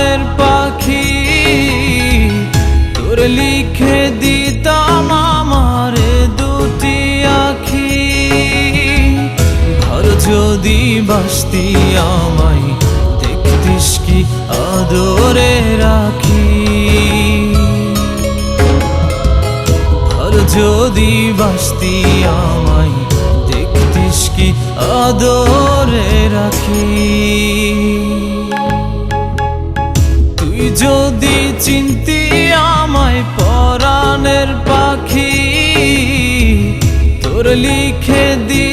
পরাণের পাখি, তোর লিখে দিতাম আমারে দুটি আখি। ঘর যদি বাসতি আমায়, দেখতিস কি আদরে রাখি। ঘর যদি বাসতি আমায়, দেখতিস কি আদরে রাখি। যদি চিন্তি আমায় পরাণের পাখি তোর লিখে দি